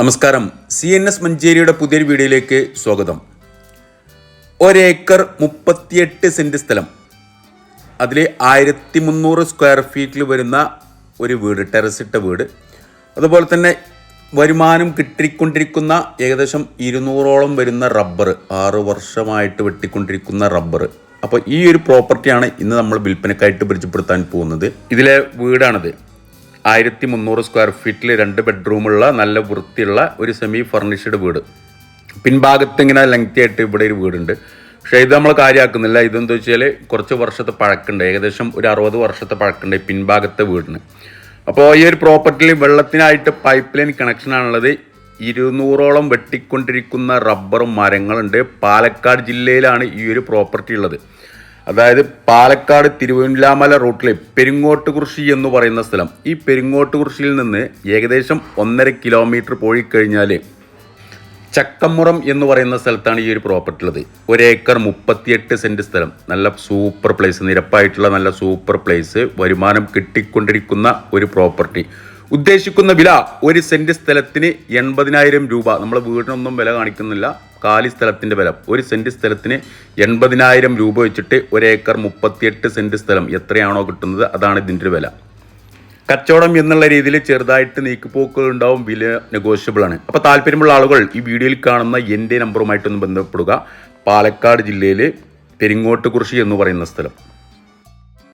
നമസ്കാരം. C N S മഞ്ചേരിയുടെ പുതിയൊരു വീഡിയോയിലേക്ക് സ്വാഗതം. ഒരേക്കർ മുപ്പത്തിയെട്ട് സെന്റ് സ്ഥലം. അതിൽ ആയിരത്തി മുന്നൂറ് സ്ക്വയർ ഫീറ്റിൽ വരുന്ന ഒരു വീട് ടെറസിട്ട വീട്. അതുപോലെ തന്നെ വരുമാനം കിട്ടിക്കൊണ്ടിരിക്കുന്ന ഏകദേശം ഇരുന്നൂറോളം വരുന്ന റബ്ബർ ആറ് വർഷമായിട്ട് വെട്ടിക്കൊണ്ടിരിക്കുന്ന റബ്ബർ അപ്പോൾ ഈ ഒരു പ്രോപ്പർട്ടിയാണ് ഇന്ന് നമ്മൾ വിൽപ്പനക്കായിട്ട് പരിചയപ്പെടുത്താൻ പോകുന്നത്. ഇതിലെ വീടാണിത്. ആയിരത്തി മുന്നൂറ് സ്ക്വയർ ഫീറ്റിൽ രണ്ട് ബെഡ്റൂമുള്ള നല്ല വൃത്തിയുള്ള ഒരു സെമി ഫർണിഷ്ഡ് വീട്. പിൻഭാഗത്ത് ഇങ്ങനെ ലെങ്തി ആയിട്ട് ഇവിടെ ഒരു വീടുണ്ട്. പക്ഷേ ഇത് നമ്മൾ കാര്യമാക്കുന്നില്ല ഇതെന്താ വെച്ചാൽ കുറച്ച് വർഷത്തെ പഴക്കുണ്ട്. ഏകദേശം ഒരു അറുപത് വർഷത്തെ പഴക്കുണ്ട് പിൻഭാഗത്തെ വീടിന്. അപ്പോൾ ഈ ഒരു പ്രോപ്പർട്ടിയിൽ വെള്ളത്തിനായിട്ട് പൈപ്പ് ലൈൻ കണക്ഷനാണുള്ളത് ഇരുന്നൂറോളം വെട്ടിക്കൊണ്ടിരിക്കുന്ന റബ്ബറും മരങ്ങളുണ്ട്. പാലക്കാട് ജില്ലയിലാണ് ഈ ഒരു പ്രോപ്പർട്ടി ഉള്ളത്. അതായത് പാലക്കാട് തിരുവല്ലാമല റൂട്ടിലെ പെരിങ്ങോട്ട് കുറിശി എന്ന് പറയുന്ന സ്ഥലം. ഈ പെരിങ്ങോട്ട് കുറിശിയിൽ നിന്ന് ഏകദേശം ഒന്നര കിലോമീറ്റർ പോയി കഴിഞ്ഞാൽ ചക്കമ്മുറം എന്ന് പറയുന്ന സ്ഥലത്താണ് ഈ ഒരു പ്രോപ്പർട്ടി ഉള്ളത്. ഒരു ഏക്കർ മുപ്പത്തിയെട്ട് സെന്റ് സ്ഥലം. നല്ല സൂപ്പർ പ്ലേസ് നിരപ്പായിട്ടുള്ള നല്ല സൂപ്പർ പ്ലേസ് വരുമാനം കിട്ടിക്കൊണ്ടിരിക്കുന്ന ഒരു പ്രോപ്പർട്ടി ഉദ്ദേശിക്കുന്ന വില ഒരു സെന്റ് സ്ഥലത്തിന് എൺപതിനായിരം രൂപ. നമ്മൾ വീടിനൊന്നും വില കാണിക്കുന്നില്ല. കാലി സ്ഥലത്തിന്റെ വില. ഒരു സെന്റ് സ്ഥലത്തിന് എൺപതിനായിരം രൂപ വെച്ചിട്ട് ഒരേക്കർ മുപ്പത്തിയെട്ട് സെന്റ് സ്ഥലം. എത്രയാണോ കിട്ടുന്നത്? അതാണ് ഇതിന്റെ വില. കച്ചവടം എന്നുള്ള രീതിയിൽ ചെറുതായിട്ട് നീക്കുപോക്കുകൾ ഉണ്ടാവും വില നെഗോഷ്യബിൾ ആണ്. അപ്പോൾ താല്പര്യമുള്ള ആളുകൾ ഈ വീഡിയോയിൽ കാണുന്ന എന്റെ നമ്പറുമായിട്ടൊന്ന് ബന്ധപ്പെടുക. പാലക്കാട് ജില്ലയിൽ പെരിങ്ങോട്ട് കുറിശി എന്ന് പറയുന്ന സ്ഥലം.